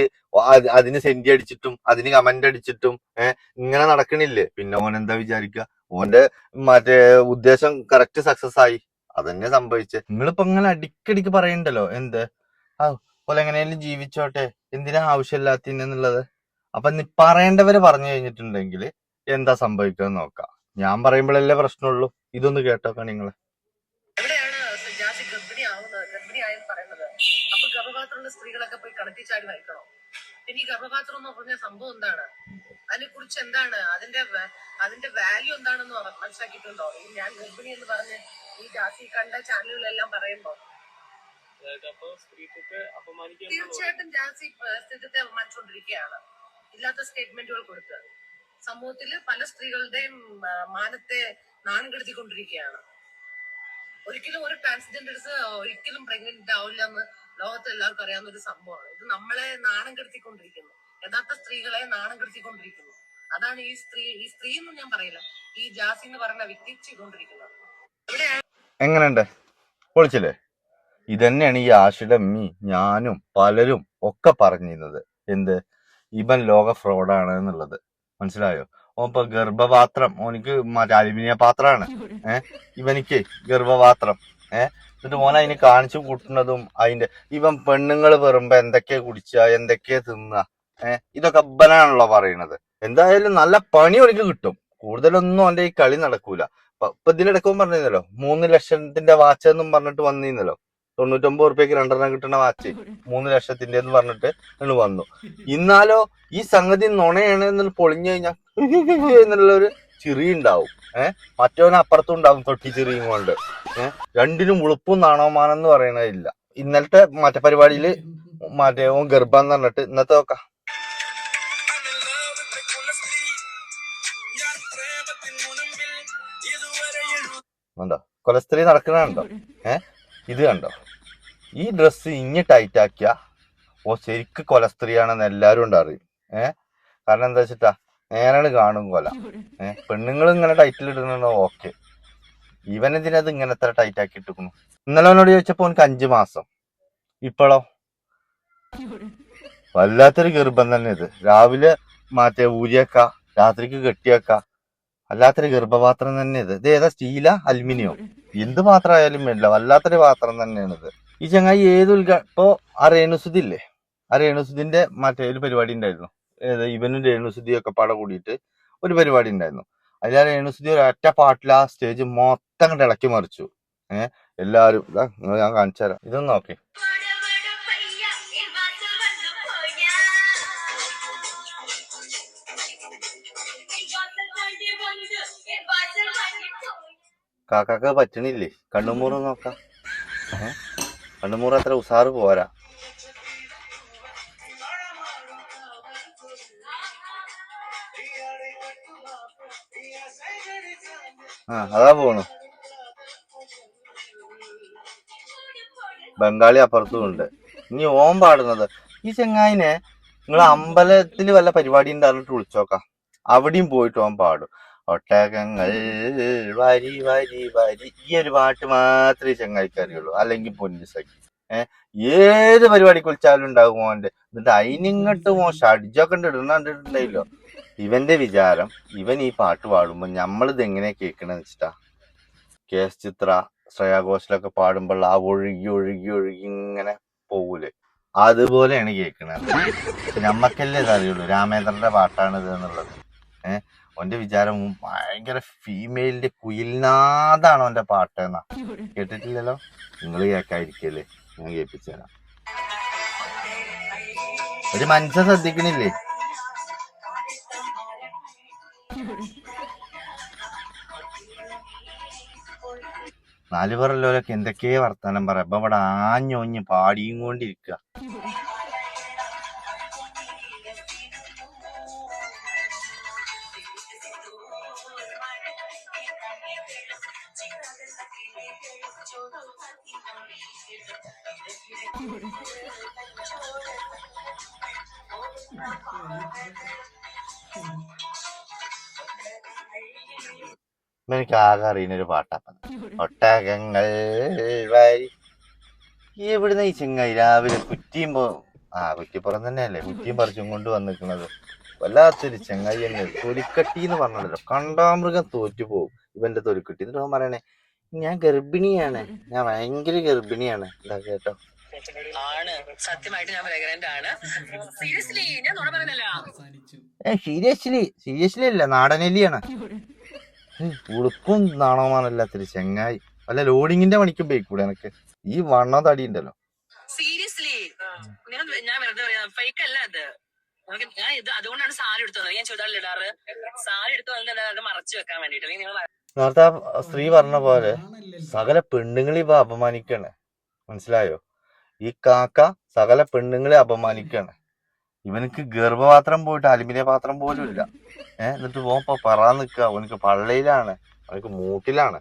S1: അതിന് സെന്റി അടിച്ചിട്ടും അതിന് കമന്റ് അടിച്ചിട്ടും ഏഹ് ഇങ്ങനെ നടക്കണില്ലേ? പിന്നെ ഓൻ എന്താ വിചാരിക്കുക ഓന്റെ മറ്റേ ഉദ്ദേശം കറക്റ്റ് സക്സസ് ആയി. അതന്നെ സംഭവിച്ചേ. നിങ്ങളിപ്പോ ഇങ്ങനെ അടിക്കടിക്ക് പറയണ്ടല്ലോ എന്ത്? ആ പോലെ എങ്ങനെയാലും ജീവിച്ചോട്ടെ എന്തിനാ ആവശ്യമില്ലാത്തന്നുള്ളത് അപ്പൊ പറയേണ്ടവര് പറഞ്ഞു കഴിഞ്ഞിട്ടുണ്ടെങ്കിൽ എന്താ സംഭവിക്കുക നോക്കാം. ഞാൻ പറയുമ്പോഴല്ലേ പ്രശ്നമുള്ളൂ. ഇതൊന്ന് കേട്ടോക്കാം
S5: നിങ്ങൾ. സ്ത്രീകളൊക്കെ പോയി കണക്കി ചാടി വായിക്കണോ? ഇനി ഗർഭപാത്രം എന്ന് പറഞ്ഞ സംഭവം എന്താണ്? അതിനെ കുറിച്ച് എന്താണ്? അതിന്റെ അതിന്റെ വാല്യൂ എന്താണെന്ന് മനസ്സിലാക്കിയിട്ടുണ്ടോ? ഈ ഞാൻ ഗർഭിണി എന്ന് പറഞ്ഞ് ഈ ജാസി കണ്ട ചാനലുകളെല്ലാം പറയുമ്പോ. തീർച്ചയായിട്ടും ജാസി സ്ഥിതത്തെ സ്ഥിരത്തെ അവമാനിച്ചുകൊണ്ടിരിക്കുകയാണ് ഇല്ലാത്ത സ്റ്റേറ്റ്മെന്റുകൾ കൊടുത്ത്. സമൂഹത്തിൽ പല സ്ത്രീകളുടെയും മാനത്തെ നാണം കെടുത്തിക്കൊണ്ടിരിക്കുകയാണ് ഒരിക്കലും ഒരു ട്രാൻസ്ജെൻഡേഴ്സ് ഒരിക്കലും പ്രഗ്നന്റ് ആവില്ല എന്ന് ലോകത്ത് എല്ലാവർക്കും അറിയാവുന്ന ഒരു സംഭവമാണ്. ഇത് നമ്മളെ നാണം കെടുത്തിക്കൊണ്ടിരിക്കുന്നു. യഥാർത്ഥ സ്ത്രീകളെ നാണം കെടുത്തിക്കൊണ്ടിരിക്കുന്നു. അതാണ് ഈ സ്ത്രീ ഈ സ്ത്രീ എന്ന് ഞാൻ പറയില്ല. ഈ ജാസി എന്ന് പറയുന്ന വ്യക്തി ചെയ്തുകൊണ്ടിരിക്കുന്നത്.
S1: എങ്ങനെയുണ്ട്? പൊളിച്ചില്ലേ? ഇതന്നെയാണ് ഈ ആഷിയുടെ മീ ഞാനും പലരും ഒക്കെ പറഞ്ഞിരുന്നത്. എന്ത്? ഇവൻ ലോക ഫ്രോഡാണ് എന്നുള്ളത്. മനസ്സിലായോ? ഓപ്പ ഗർഭപാത്രം ഓനിക്ക് മറ്റേ അലുമിനിയ പാത്രമാണ്. ഏഹ് ഇവനിക്ക് ഗർഭപാത്രം. എന്നിട്ട് മോനെ അതിന് കാണിച്ചു കൂട്ടുന്നതും അതിന്റെ ഇവൻ പെണ്ണുങ്ങൾ വെറുമ്പോ എന്തൊക്കെ കുടിച്ച എന്തൊക്കെ തിന്നുക ഏഹ് ഇതൊക്കെ അബ്ബനാണല്ലോ പറയണത്. എന്തായാലും നല്ല പണി ഒരിക്കൽ കിട്ടും. കൂടുതലൊന്നും അവന്റെ ഈ കളി നടക്കൂല. ഇപ്പൊ ഇപ്പൊ ഇതിലിടക്കും പറഞ്ഞിരുന്നല്ലോ മൂന്ന് ലക്ഷത്തിന്റെ വാച്ച് എന്നും പറഞ്ഞിട്ട് വന്നിരുന്നല്ലോ. തൊണ്ണൂറ്റൊമ്പത് റുപ്യക്ക് രണ്ടെണ്ണം കിട്ടുന്ന വാച്ച് മൂന്ന് ലക്ഷത്തിന്റെ എന്ന് പറഞ്ഞിട്ട് നിങ്ങൾ വന്നു. ഇന്നാലോ ഈ സംഗതി നുണയാണ് എന്നുള്ള പൊളിഞ്ഞു കഴിഞ്ഞാൽ എന്നുള്ള ഒരു ചിറി ഉണ്ടാവും. ഏഹ് മറ്റവൻ അപ്പുറത്തും ഉണ്ടാവും തൊട്ടിച്ചെറിയും ചിറിയും കൊണ്ട് ഏഹ് രണ്ടിനും ഉളുപ്പും നാണവമാനം എന്ന് പറയണതില്ല. ഇന്നലത്തെ മറ്റേ പരിപാടിയിൽ മറ്റേ ഓൻ ഗർഭം എന്ന് പറഞ്ഞിട്ട് ഇന്നത്തെ നോക്കാം കണ്ടോ? കൊലസ്ത്രീ നടക്കണുണ്ടോ ഏ? ഇത് കണ്ടോ? ഈ ഡ്രസ്സ് ഇഞ്ഞ് ടൈറ്റാക്കിയ ഓ ശരിക്ക് കൊലസ്ത്രീയാണെന്ന് എല്ലാവരും ഉണ്ട് അറിയും ഏ? കാരണം എന്താ വെച്ചിട്ടാ? നേരാണ് കാണും കൊല. ഏഹ് പെണ്ണുങ്ങൾ ഇങ്ങനെ ടൈറ്റിൽ ഇടുന്നുണ്ടോ ഓക്കെ ഇവൻ ഇതിനത് ഇങ്ങനെ എത്ര ടൈറ്റ് ആക്കി ഇട്ടുക്കുന്നു ഇന്നലെ അവനോട് ചോദിച്ചപ്പോ എനിക്ക് അഞ്ചു മാസം. ഇപ്പോഴോ വല്ലാത്തൊരു ഗർഭം തന്നെ ഇത്. രാവിലെ മാറ്റേ ഊരിയേക്ക രാത്രിക്ക് കെട്ടിയേക്ക. വല്ലാത്തൊരു ഗർഭപാത്രം തന്നെ ഇത്. ഇത് ഏതാ? സ്റ്റീല? അലുമിനിയം? എന്ത് പാത്രമായാലും വേണ്ടില്ല വല്ലാത്തൊരു പാത്രം ഇത്. ഈ ചങ്ങായി ഏത് ഇപ്പോ ആ രേണുസുദില്ലേ ആ രേണുസുതിന്റെ മറ്റേ ഒരു പരിപാടി ഉണ്ടായിരുന്നു. ഇവനും യൂണിവേഴ്സിറ്റി ഒക്കെ പാടെ കൂടിയിട്ട് ഒരു പരിപാടി ഉണ്ടായിരുന്നു അതിൽ ആ രേണുസുതി ഒരു ഒറ്റ പാട്ടിൽ ആ സ്റ്റേജ് മൊത്തം കണ്ട് ഇളക്കി മറിച്ചു. ഏഹ് എല്ലാരും നിങ്ങൾ ഞാൻ കാണിച്ചു തരാം. ഇതൊന്ന് നോക്കി. കാക്കാക്ക് പറ്റണില്ലേ? കണ്ണുമൂറ് നോക്കാം. കണ്ണുമൂറ് അത്ര ഉസാറ് പോരാ. അതാ പോണു. ബംഗാളി അപ്പുറത്തും ഉണ്ട്. ഇനി ഓം പാടുന്നത് ഈ ചെങ്ങായിനെ നിങ്ങൾ അമ്പലത്തിൽ വല്ല പരിപാടി ഉണ്ടായിട്ട് വിളിച്ചോക്കാം. അവിടെയും പോയിട്ട് ഓൻ പാടും. ഒട്ടകങ്ങൾ വരി വരി വരി. ഈ ഒരു പാട്ട് മാത്രമേ ചെങ്ങായിക്ക് അറിയുള്ളൂ അല്ലെങ്കിൽ പൊന്നു സഖി ഏഹ് ഏത് പരിപാടി കുളിച്ചാലും ഉണ്ടാകും ഓന്റെ എന്നിട്ട് അതിനിങ്ങോട്ട് മോ ഷഡ്ജൊക്കെ ഉണ്ട് ഇടുന്ന കണ്ടിട്ടുണ്ടായില്ലോ. ഇവന്റെ വിചാരം ഇവൻ ഈ പാട്ട് പാടുമ്പോ നമ്മളിത് എങ്ങനെ കേൾക്കണെന്ന് വെച്ചിട്ടാ? കെ എസ് ചിത്ര ശ്രേയാ ഘോഷലൊക്കെ പാടുമ്പോൾ ആ ഒഴുകി ഒഴുകി ഒഴുകി ഇങ്ങനെ പോകൂലേ അതുപോലെയാണ് കേൾക്കണത്. നമ്മക്കല്ലേ അറിയുള്ളൂ. രാമേന്ദ്രന്റെ പാട്ടാണ് ഇത് എന്നുള്ളത്. ഏഹ് ഓന്റെ വിചാരം ഭയങ്കര ഫീമെയിലിന്റെ കുയിൽനാഥാണ് ഓന്റെ പാട്ട് എന്നാ. കേട്ടിട്ടില്ലല്ലോ? നിങ്ങൾ കേൾക്കാതിരിക്കല്ലേ? ഞാൻ കേൾപ്പിച്ചു തരാം ഒരു മനുഷ്യൻ ശ്രദ്ധിക്കണില്ലേ? നാല് പേരുള്ളവരൊക്കെ എന്തൊക്കെയാ വർത്തമാനം പറയാ. അപ്പൊ ഇവിടെ ആഞ്ഞൊഞ്ഞ് പാടിയും കൊണ്ടിരിക്കുക എനിക്ക് ആകെ അറിയുന്നൊരു പാട്ടാ. ഒട്ടകങ്ങൾ വരി എവിടുന്ന ഈ ചെങ്ങായി രാവിലെ കുറ്റിയും പോ ആ കുറ്റിപ്പുറം തന്നെയല്ലേ? കുറ്റിയും പറിച്ചും കൊണ്ട് വന്നിരിക്കുന്നത്. വല്ലാത്തൊരു ചെങ്ങായി തന്നെ തൊലിക്കട്ടി എന്ന് പറഞ്ഞല്ലോ. കണ്ടാമൃഗം തോറ്റു പോകും ഇവന്റെ തൊലിക്കട്ടി. എന്നിട്ട് അവൻ പറയണേ ഞാൻ ഗർഭിണിയാണ്. ഞാൻ ഭയങ്കര ഗർഭിണിയാണ്. എന്താ കേട്ടോ.
S3: ആണ്. സത്യമായിട്ട് ഞാൻ പ്രഗ്നന്റ് ആണ്. സീരിയസ്ലി ഞാൻ
S1: സീരിയസ്ലി സീരിയസ്ലി അല്ല നാടനെല്ലിയാണ്. ഉളുപ്പും നാണവമാനല്ലാത്തൊരു ചെങ്ങായി. അല്ല ലോഡിങ്ങിന്റെ പണിക്കും കൂടെ എനക്ക് ഈ വണ്ണ തടി ഉണ്ടല്ലോ
S3: സീരിയസ്ലി ഞാൻ വെറുതെ പറയാ. ഫേക്ക് അല്ല അത്. ഞാൻ ഇത് അതുകൊണ്ടാണ് സാരി ഞാൻ ഇടാറ്. സാരി എടുത്തു വന്നത് അത് മറച്ചു വെക്കാൻ വേണ്ടിട്ട് അല്ലെങ്കിൽ നിങ്ങൾ
S1: നേരത്തെ ആ സ്ത്രീ പറഞ്ഞ പോലെ സകല പെണ്ണുങ്ങളെ ഇവ അപമാനിക്കാണ്. മനസ്സിലായോ? ഈ കാക്ക സകല പെണ്ണുങ്ങളെ അപമാനിക്കണേ. ഇവനക്ക് ഗർഭപാത്രം പോയിട്ട് അലുമിനിയ പാത്രം പോലും ഇല്ല. ഏഹ് എന്നിട്ട് പോകാൻ പറ പറയാൻ നിക്ക. ഓനിക്ക് പള്ളയിലാണ്. അവനക്ക് മൂട്ടിലാണ്.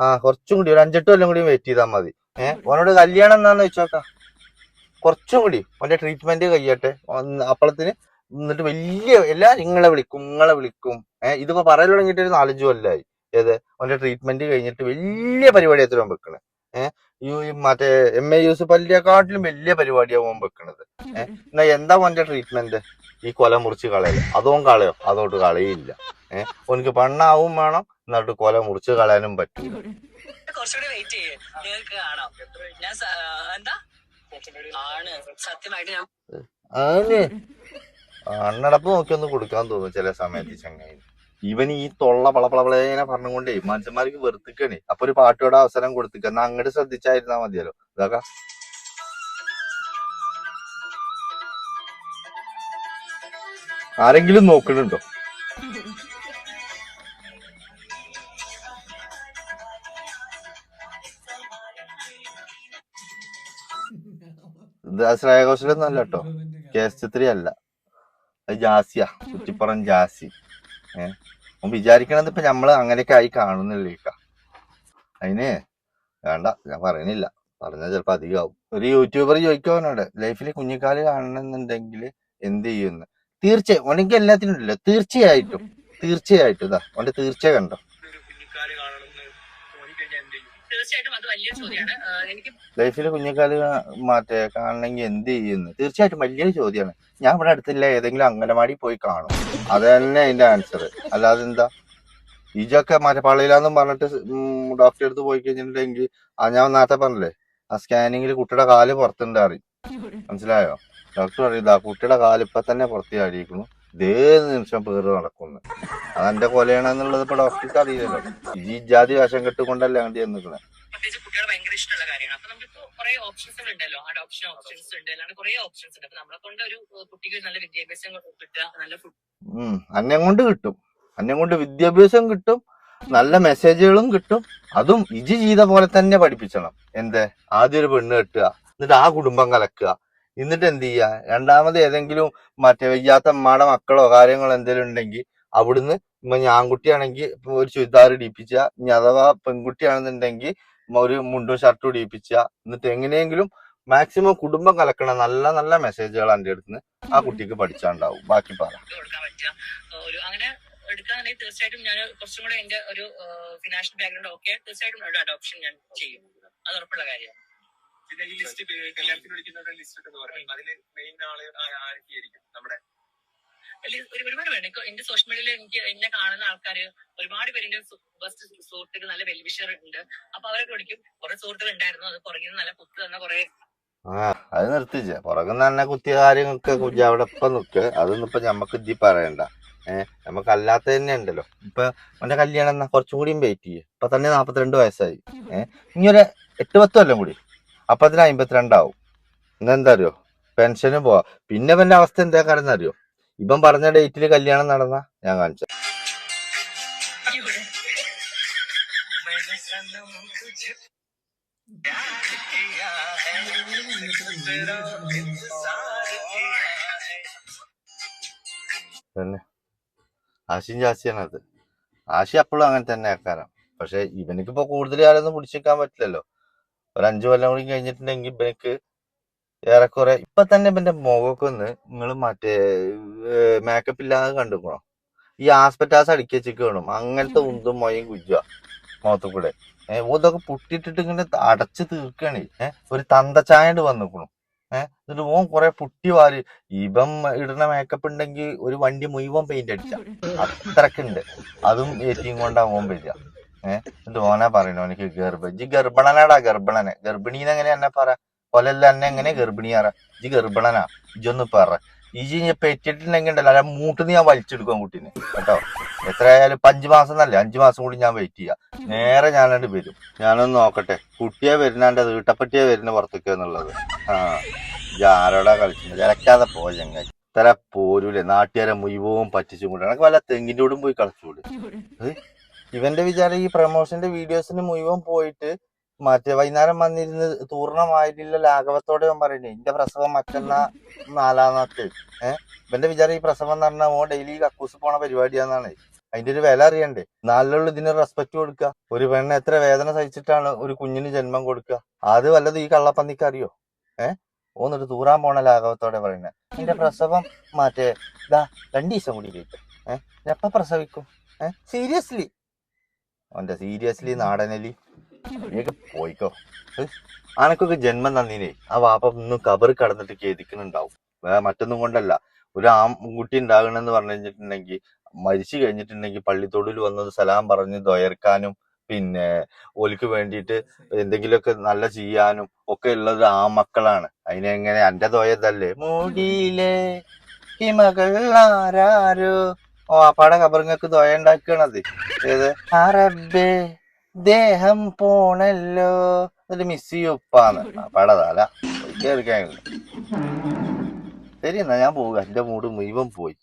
S1: ആ കുറച്ചും കൂടി. ഒരു അഞ്ചെട്ട് കൊല്ലം കൂടി വെയിറ്റ് ചെയ്താൽ മതി. ഏഹ് ഓനോട് കല്യാണം എന്നാന്ന് വെച്ചോക്കാം കുറച്ചും കൂടി. ഓന്റെ ട്രീറ്റ്മെന്റ് കഴിയട്ടെ. അപ്പളത്തിന് എന്നിട്ട് വലിയ എല്ലാ നിങ്ങളെ വിളിക്കും നിങ്ങളെ വിളിക്കും. ഏഹ് ഇതിപ്പോ പറയൽ തുടങ്ങിയിട്ട് ഒരു നാലഞ്ചു കൊല്ലായി. ഏത്? ഓന്റെ ട്രീറ്റ്മെന്റ് കഴിഞ്ഞിട്ട് വലിയ പരിപാടി എത്ര വെക്കണേ. ഏഹ് ഈ മറ്റേ എം എ യൂസ് പല്ലിയെക്കാട്ടിലും വലിയ പരിപാടിയാവും ഓൻ വെക്കണത്. ഏഹ് എന്നാ എന്താ ഓന്റെ ട്രീറ്റ്മെന്റ് ഈ കൊല മുറിച്ച് കളയൽ. അതോൻ കളയോ. അതോട്ട് കളയില്ല. ഏഹ് ഓനക്ക് പെണ്ണാവും വേണം. എന്നിട്ട് കൊല മുറിച്ച് കളയാനും പറ്റും
S3: കുറച്ചുകൂടി വെയിറ്റ് ചെയ്യേ. നിങ്ങൾക്ക് കാണാം. ഞാൻ എന്താ? ആണ്. സത്യമായിട്ട് ഞാൻ
S1: ആണ്. അണ്ണടപ്പ് നോക്കി ഒന്ന് കൊടുക്കാൻ തോന്നുന്നു ചില സമയത്ത് ചങ്ങായി ഇവൻ ഈ തൊള്ള പളപ്പളപ്പളേനെ പറഞ്ഞുകൊണ്ടേ മനുഷ്യന്മാർക്ക് വെറുത്തിക്കണേ. അപ്പൊ ഒരു പാട്ടോടെ അവസരം കൊടുത്തിക്ക. എന്നാ അങ്ങോട്ട് ശ്രദ്ധിച്ചായിരുന്നാ മതിയല്ലോ. ഇതാക്ക. ആരെങ്കിലും നോക്കണുണ്ടോ? ഇത് അല്ല കേട്ടോ. കേസ് ചിത്രി അല്ല. അത് ജാസിയാ. കുറ്റിപ്പുറം ജാസി. ഏഹ് അവൻ വിചാരിക്കണത് ഇപ്പൊ നമ്മൾ അങ്ങനെയൊക്കെ ആയി കാണുന്നില്ല അതിന് വേണ്ട ഞാൻ പറയണില്ല. പറഞ്ഞാൽ ചിലപ്പോ അധികമാവും ഒരു യൂട്യൂബർ ചോദിക്കുവാനോട് ലൈഫിൽ കുഞ്ഞിക്കാൽ കാണണമെന്നുണ്ടെങ്കിൽ എന്ത് ചെയ്യുന്നു? തീർച്ചയായും ഉണ്ടെങ്കിൽ എല്ലാത്തിനും ഉണ്ടല്ലോ. തീർച്ചയായിട്ടും. തീർച്ചയായിട്ടും ഇതാ അവന്റെ തീർച്ച കണ്ടോ
S2: ഒരു കുഞ്ഞിക്കാൽ കാണണമെന്ന് തോന്നിക്കഴിഞ്ഞാൽ എന്ത് ചെയ്യും
S3: തീർച്ചയായിട്ടും അത് വലിയ ചോദ്യമാണ് എനിക്ക്
S1: ലൈഫിൽ കുഞ്ഞിക്കാൽ മാറ്റേ കാണണമെങ്കിൽ എന്ത് ചെയ്യുന്നു? തീർച്ചയായിട്ടും വലിയൊരു ചോദ്യമാണ് ഞാൻ ഇവിടെ അടുത്തില്ല ഏതെങ്കിലും അംഗനവാടി പോയി കാണും. അത് തന്നെ അതിന്റെ ആൻസർ അല്ലാതെ എന്താ? ഇജൊക്കെ മറ്റേ പള്ളിയിലാന്നും പറഞ്ഞിട്ട് ഡോക്ടറെ അടുത്ത് പോയി കഴിഞ്ഞിട്ടുണ്ടെങ്കിൽ ആ ഞാൻ നേരത്തെ പറഞ്ഞില്ലേ ആ സ്കാനിങ്ങിൽ കുട്ടിയുടെ കാൽ പുറത്തുണ്ട് അറിയും. മനസ്സിലായോ? ഡോക്ടർ അറിയില്ല കുട്ടിയുടെ കാൽ ഇപ്പൊ തന്നെ പുറത്ത് അടിയിക്കുന്നു ഇതേ നിമിഷം പേര് നടക്കുന്നു. അതെന്റെ കൊലയാണെന്നുള്ളത് ഇപ്പൊ ഡോക്ടർക്ക് അറിയില്ലല്ലോ. ഈ ജാതി വേഷം കെട്ടുകൊണ്ടല്ലേ അങ്ങോട്ട് ചെന്നിക്കണേ
S3: പ്രത്യേകിച്ച് കുട്ടികളെ ഭയങ്കര ഇഷ്ടമുള്ള കാര്യമാണ് അപ്പൊ നമ്മളിപ്പോ കുറെ ഓപ്ഷൻസ് ഉണ്ടല്ലോ. അഡോപ്ഷൻ ഓപ്ഷൻസ് ഉണ്ട്. അല്ലാണ്ട് കുറെ ഓപ്ഷൻസ് ഉണ്ട്. അപ്പൊ നമ്മളെ കൊണ്ട് ഒരു കുട്ടിക്ക് നല്ല വിദ്യാഭ്യാസം കിട്ടുക നല്ല
S1: അന്നം കൊണ്ട് കിട്ടും. അന്നം കൊണ്ട് വിദ്യാഭ്യാസം കിട്ടും. നല്ല മെസ്സേജുകളും കിട്ടും. അതും ഇജി ചെയ്ത പോലെ തന്നെ പഠിപ്പിച്ചണം. എന്ത്? ആദ്യം ഒരു പെണ്ണ് കെട്ടുക. എന്നിട്ട് ആ കുടുംബം കലക്കുക. എന്നിട്ട് എന്ത് ചെയ്യുക? രണ്ടാമത് ഏതെങ്കിലും മറ്റേ വയ്യാത്ത അമ്മയുടെ മക്കളോ കാര്യങ്ങളോ എന്തെങ്കിലും ഉണ്ടെങ്കിൽ അവിടുന്ന് ഇപ്പൊ ആൺകുട്ടിയാണെങ്കിൽ ഒരു ചുരിദാർ ഇടിപ്പിച്ച. ഇനി അഥവാ പെൺകുട്ടിയാണെന്നുണ്ടെങ്കിൽ ഒരു മുണ്ടും ഷർട്ടും ഇടിയിപ്പിച്ച എന്നിട്ട് എങ്ങനെയെങ്കിലും മാക്സിമം കുടുംബം കലക്കണ നല്ല നല്ല മെസ്സേജുകൾ എന്റെ അടുത്ത് ആ കുട്ടിക്ക് പഠിച്ചാണ്ടാവും. ബാക്കി പറ.
S3: അങ്ങനെ എടുക്കുകയാണെങ്കിൽ തീർച്ചയായിട്ടും ഞാൻ കുറച്ചും കൂടെ എന്റെ ഒരു ഫിനാൻഷ്യൽ ബാക്ക്ഗ്രൗണ്ട് ഓക്കെ തീർച്ചയായിട്ടും ഒരു അഡോപ്ഷൻ ഞാൻ ചെയ്യും. അത് ഉറപ്പുള്ള കാര്യമാണ്.
S2: പിന്നെ ഈ ലിസ്റ്റ് കല്യാണത്തിന് വിളിക്കുന്നവരുടെ ലിസ്റ്റ് എന്ന് പറയും അതിൽ മെയിൻ ആൾ നമ്മുടെ
S3: ഒരു- ഒരുപാട് പേര് എന്റെ സോഷ്യൽ മീഡിയയിൽ എനിക്ക് എന്നെ കാണുന്ന ആൾക്കാര് ഒരുപാട് പേര് എന്റെ ബെസ്റ്റ് സുഹൃത്തുക്കൾ നല്ല വെൽവിഷർ ഉണ്ട്. അപ്പൊ അവരൊക്കെ വിളിക്കും കുറെ സുഹൃത്തുക്കൾ ഉണ്ടായിരുന്നു അത് പുറകിൽ നല്ല കുത്തു തന്ന കുറെ
S1: ആ അത് നിർത്തിച്ച പുറകുന്ന തന്നെ കുത്തിയ കാര്യങ്ങൾക്ക് കുഞ്ഞ അവിടെ ഇപ്പൊ നിക്ക്. അതൊന്നും ഇപ്പൊ ഞമ്മക്ക് ഇജ്ജി പറയണ്ട. ഏഹ് നമുക്ക് അല്ലാത്ത തന്നെ ഉണ്ടല്ലോ. ഇപ്പൊ അവന്റെ കല്യാണം എന്നാ കുറച്ചും കൂടിയും വെയിറ്റ് ചെയ്യേ. ഇപ്പൊ തന്നെ നാപ്പത്തിരണ്ട് വയസ്സായി. ഏഹ് ഇനി ഒരു എട്ട് പത്ത് കൊല്ലം കൂടി. അപ്പൊ അതിന് അമ്പത്തിരണ്ടാവും ഇന്നെന്താ അറിയോ? പെൻഷനും പോവാ. പിന്നെ അവന്റെ അവസ്ഥ എന്താ കാരണം അറിയോ? ഇവൻ പറഞ്ഞ ഡേറ്റിൽ കല്യാണം നടന്ന ഞാൻ കാണിച്ചു തന്നെ. ആശിയും ജാസിയാണ് അത്. ആശി അപ്പോഴും അങ്ങനെ തന്നെ ആക്കാരം പക്ഷെ ഇവനിക്കിപ്പോ കൂടുതൽ കാലൊന്നും പിടിച്ചേക്കാൻ പറ്റില്ലല്ലോ. ഒരു അഞ്ചു കൊല്ലം കൂടി കഴിഞ്ഞിട്ടുണ്ടെങ്കിൽ ഇവനക്ക് ഏറെക്കുറെ ഇപ്പൊ തന്നെ ഇവന്റെ മുഖമൊക്കെ ഒന്ന് നിങ്ങൾ മറ്റേ മേക്കപ്പ് ഇല്ലാതെ കണ്ടുക്കണോ? ഈ ആസ്പെറ്റാസ് അടിക്കി വെച്ചിട്ട് വേണം അങ്ങനത്തെ ഉന്തും മൊയും കുജുക മുഖത്തു കൂടെ ഏഹ് ഇതൊക്കെ പുട്ടിട്ടിട്ട് ഇങ്ങനെ അടച്ചു തീർക്കണേ. ഏഹ് ഒരു തന്തച്ചായണ്ട് വന്നിക്കണു. ഏഹ് എന്നിട്ട് ഓൻ കുറെ പുട്ടി വാരി ഇവൻ ഇടുന്ന മേക്കപ്പ് ഉണ്ടെങ്കിൽ ഒരു വണ്ടി മുഴുവൻ പെയിന്റ് അടിച്ച. അത്രക്കുണ്ട് അതും ഏറ്റിയും ഓൻ വരിക. ഏഹ് എന്നിട്ട് ഓനാ പറയണു എനിക്ക് ഗർഭ ജി ഗർഭണനാടാ ഗർഭണനെ. ഗർഭിണീന്ന് എങ്ങനെ എന്നെ പറ കൊലല്ല എന്നെ എങ്ങനെ ഗർഭിണിയാറ ഇജ് ഗർഭിണനാ. ഇജൊന്ന് പറ. ഇജി പെറ്റിട്ടുണ്ടെങ്കിൽ ഉണ്ടല്ലോ അല്ല മൂട്ടിന്ന് ഞാൻ വലിച്ചെടുക്കും കുട്ടീനെ കേട്ടോ? എത്രയായാലും അഞ്ചു മാസം എന്നല്ലേ? അഞ്ചു മാസം കൂടി ഞാൻ വെയിറ്റ് ചെയ്യാം. നേരെ ഞാനണ്ട് വരും. ഞാനൊന്ന് നോക്കട്ടെ. കുട്ടിയെ വരുന്നാണ്ട് വീട്ടപ്പറ്റിയെ വരുന്ന പുറത്തേക്ക് എന്നുള്ളത്. ആ. ആരോടാ കളിക്കുന്നത് ഇലക്കാതെ പോ ചങ്ങായി. ഇത്ര പോരൂലേ. നാട്ടുകാരെ മുഴുവൻ പറ്റിച്ചും കൂടെ എനിക്ക് വല്ല തെങ്ങിന്റെ കൂടെ പോയി കളിച്ചൂടെ? ഇവന്റെ വിചാരം ഈ പ്രമോഷന്റെ വീഡിയോസിന് മുഴുവൻ പോയിട്ട് മറ്റേ വൈകുന്നേരം വന്നിരുന്ന് പൂർണമായിട്ടില്ല ലാഘവത്തോടെ ഞാൻ പറയണേ എന്റെ പ്രസവം മറ്റന്നാ നാലാമത്തെ ഏഹ് ഇവന്റെ വിചാരം ഈ പ്രസവം എന്ന് പറഞ്ഞാൽ ഓ ഡെയിലി കക്കൂസ് പോണ പരിപാടിയാന്നാണ്. അതിന്റെ ഒരു വില അറിയണ്ടേ? നാലിലുള്ള ഇതിന് റെസ്പെക്ട് കൊടുക്കുക ഒരു പെണ്ണ് എത്ര വേദന സഹിച്ചിട്ടാണ് ഒരു കുഞ്ഞിന് ജന്മം കൊടുക്കുക അത് വല്ലതും ഈ കള്ളപ്പന്നിക്ക് അറിയോ? ഏഹ് ഓന്നിട്ട് തൂറാൻ പോണ ലാഘവത്തോടെ പറയുന്നത് എന്റെ പ്രസവം മറ്റേ ഇതാ രണ്ടു ദിവസം കൂടി കഴിക്കും ഏഹ് എപ്പ പ്രസവിക്കും? ഏഹ് സീരിയസ്ലി അവന്റെ സീരിയസ്ലി നാടനലി. പോയിക്കോ. അനക്കൊക്കെ ജന്മം നന്ദിനെ ആ വാപ്പ ഇന്നും കബറ് കടന്നിട്ട് കേദിക്കുന്നുണ്ടാവും വേറെ മറ്റൊന്നും കൊണ്ടല്ല. ഒരു ആൺകുട്ടി ഉണ്ടാകണമെന്ന് പറഞ്ഞു കഴിഞ്ഞിട്ടുണ്ടെങ്കിൽ മരിച്ചു കഴിഞ്ഞിട്ടുണ്ടെങ്കിൽ പള്ളിത്തോടിൽ വന്നത് സലാം പറഞ്ഞ് ദ്വയർക്കാനും പിന്നെ ഓലിക്ക് വേണ്ടിയിട്ട് എന്തെങ്കിലുമൊക്കെ നല്ല ചെയ്യാനും ഒക്കെ ഉള്ളത് ആ മക്കളാണ്. അതിനെങ്ങനെ എന്റെ ദ്വയതല്ലേ? മൂടിയിലെ ഹിമകൾ ആരാരോ. ഓ അപ്പാടെ കബറിങ്ങക്ക് ദ്വയ ഉണ്ടാക്കണത് ഏത്? അറബേ ദേഹം പോണല്ലോ. എന്നിട്ട് മിസ് ചെയ്യും പടതാല. ശരി എന്നാ ഞാൻ പോവുക. എന്റെ മൂട് മുഴുവൻ പോയി.